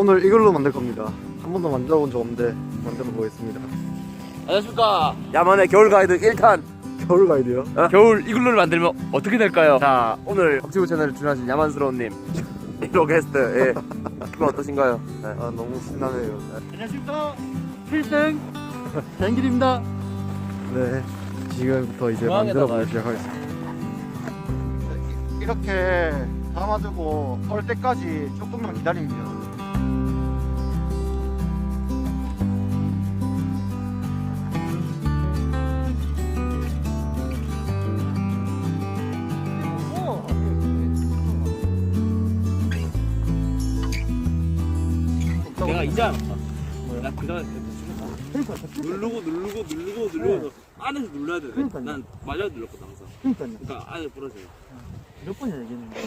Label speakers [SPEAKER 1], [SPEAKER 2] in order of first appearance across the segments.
[SPEAKER 1] 오늘 이걸로 만들 겁니다. 한 번도 만들어 본 적 없는데 만들어 보겠습니다.
[SPEAKER 2] 안녕하십니까 야만의 겨울 가이드 1탄
[SPEAKER 1] 겨울 가이드요?
[SPEAKER 2] 어? 겨울 이글루를 만들면 어떻게 될까요? 자 오늘 박지구 채널을 출연하신 야만스러운님 1호 게스트 예. 기분 어떠신가요? 네.
[SPEAKER 1] 아 너무 신나네요.
[SPEAKER 3] 안녕하십니까 필승 장길입니다
[SPEAKER 1] 네, 지금부터 이제 만들어 보기 시작하겠습니다. 이렇게 담아두고 얼 때까지 조금만 기다립니다.
[SPEAKER 2] 내가 이제 알았다 나 그다음에 누르고 누르고 누르고 누르고 안에서 눌러야 돼.
[SPEAKER 3] 그러니까요.
[SPEAKER 2] 난 마저 눌렀거든 항상.
[SPEAKER 3] 그러니까요.
[SPEAKER 2] 그러니까 안에 부러져요.
[SPEAKER 3] 몇 번이나 얘기했는데?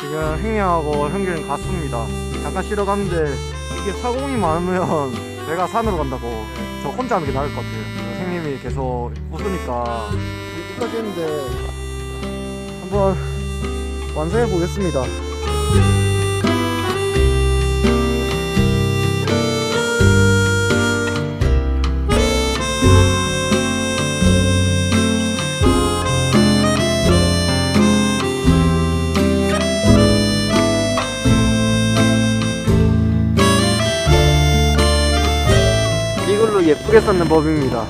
[SPEAKER 1] 지금 행여하고 형규는 갔습니다. 잠깐 쉬러 갔는데 이게 사공이 많으면 내가 산으로 간다고 저 혼자 하는 게 나을 것 같아요. 형님이 계속 웃으니까 끝까지 했는데 한번 완성해 보겠습니다. 예쁘게 쌓는 법입니다.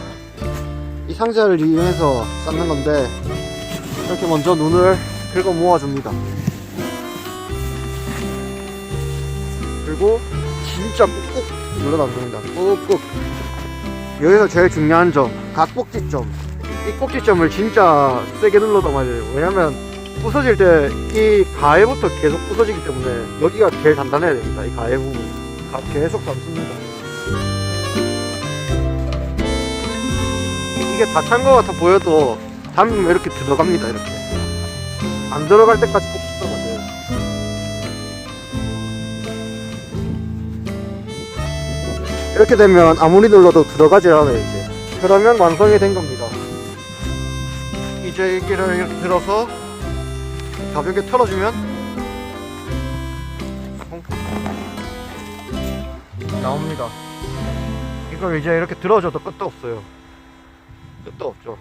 [SPEAKER 1] 이 상자를 이용해서 쌓는 건데 이렇게 먼저 눈을 긁어 모아줍니다. 그리고 진짜 꾹꾹 눌러놔줍니다. 꾹꾹. 여기서 제일 중요한 점, 각 꼭지점. 이 꼭지점을 진짜 세게 눌러도 맞아요. 왜냐면 부서질 때 이 가해부터 계속 부서지기 때문에 여기가 제일 단단해야 됩니다. 이 가해 부분. 가- 계속 담습니다. 이게 다찬것 같아 보여도 담으면 이렇게 들어갑니다 이렇게. 안 들어갈 때까지 꼭 붙어가세요. 이렇게 되면 아무리 눌러도 들어가지 않아요 이제. 그러면 완성이 된 겁니다. 이제 이렇게 이렇게 들어서 가볍게 털어주면 나옵니다. 이걸 이제 이렇게 들어줘도 끝도 없어요 끝도 없죠.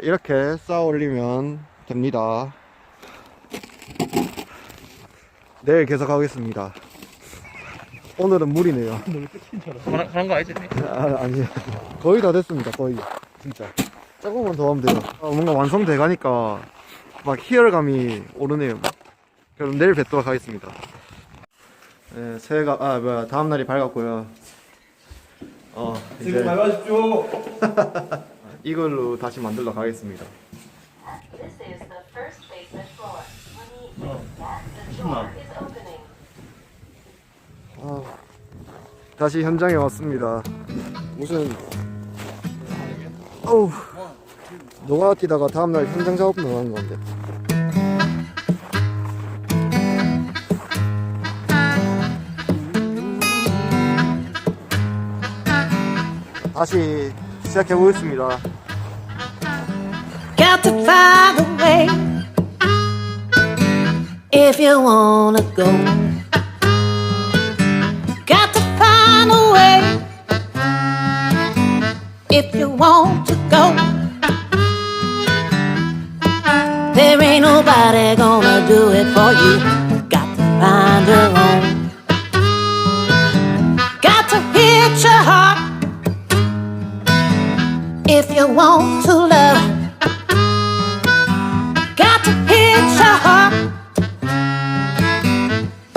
[SPEAKER 1] 이렇게 쌓아 올리면 됩니다. 내일 계속 하겠습니다. 오늘은 무리네요.
[SPEAKER 2] 그런, 그런 거 알지?
[SPEAKER 1] 아, 아니요. 거의 다 됐습니다. 거의. 진짜. 조금만 더 하면 돼요. 아, 뭔가 완성돼 가니까 막 희열감이 오르네요. 그럼 내일 뵙도록 하겠습니다. 네, 새해가 아 뭐야 다음 날이 밝았고요. 어 이제
[SPEAKER 2] 밟아십시오
[SPEAKER 1] 이걸로 다시 만들러 가겠습니다.
[SPEAKER 4] This is the first basement floor. When he the door is opening.
[SPEAKER 1] 아, 다시 현장에 왔습니다. 무슨 어우 노가 뛰다가 다음 날 현장 작업 나가는 건데. 다시 시작해 보겠습니다.
[SPEAKER 5] Got to find a way if you wanna go. Got to find a way if you want to go. There ain't nobody gonna do it for you. Got to find your own. If you want to love. Got to hit your heart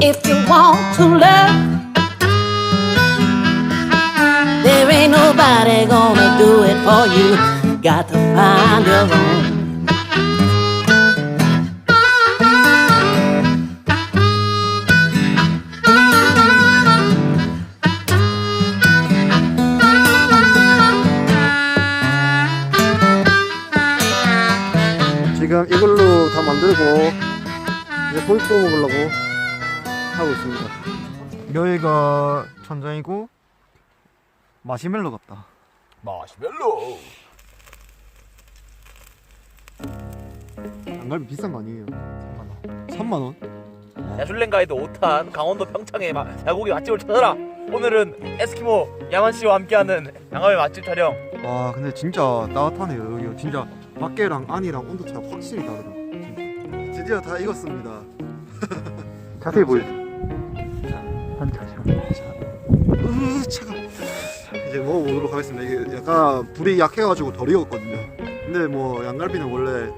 [SPEAKER 5] if you want to love. There ain't nobody gonna do it for you. Got to find your own.
[SPEAKER 1] 지금 이걸로 다 만들고 이제 고기 구워 먹으려고 하고 있습니다. 여기가 천장이고 마시멜로 같다.
[SPEAKER 2] 마시멜로.
[SPEAKER 1] 양갈비 비싼 거 아니에요? 3만 원. 3만 원?
[SPEAKER 2] 야줄랭 가이드 5탄 강원도 평창의 마- 야고기 맛집을 찾아라. 오늘은 에스키모 야만 씨와 함께하는 양갈비 맛집 촬영.
[SPEAKER 1] 와 근데 진짜 따뜻하네요 여기가 진짜 밖에랑 안이랑 온도 차가 확실히 다르다. 진짜. 드디어 다 익었습니다. 자세히 보여주세요 으 차가. 이제 먹어보도록 하겠습니다. 이게 약간 불이 약해가지고 덜 익었거든요. 근데 뭐 양갈비는 원래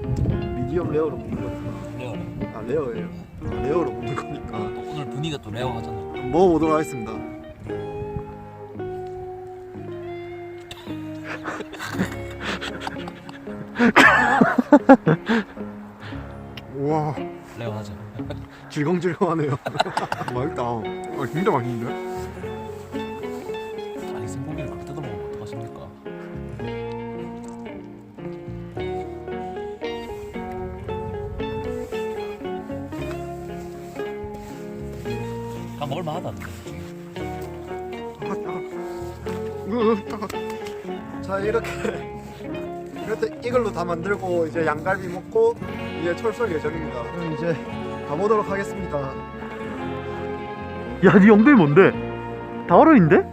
[SPEAKER 1] 미디엄 레어로 먹는 거니까 아 레어예요. 아, 레어로 먹는 거니까.
[SPEAKER 3] 오늘 분위기가 또 레어하잖아.
[SPEAKER 1] 먹어보도록 하겠습니다 우와
[SPEAKER 3] 레어하자.
[SPEAKER 1] 질겅질겅하네요 맛있다 아, 진짜 맛있는데?
[SPEAKER 3] 아니 생고기를 그렇게 뜯어 먹으면 어떡하십니까? 다 먹을 만하다.
[SPEAKER 1] 자 이렇게 이렇게 이걸로 다 만들고 이제 양갈비 먹고 이제 철수할 예정입니다 그럼 이제 가보도록 하겠습니다
[SPEAKER 6] 야, 네 엉덩이 뭔데? 다 얼어있는데?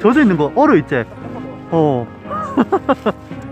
[SPEAKER 6] 젖어 있는 거 얼어 있지? 어.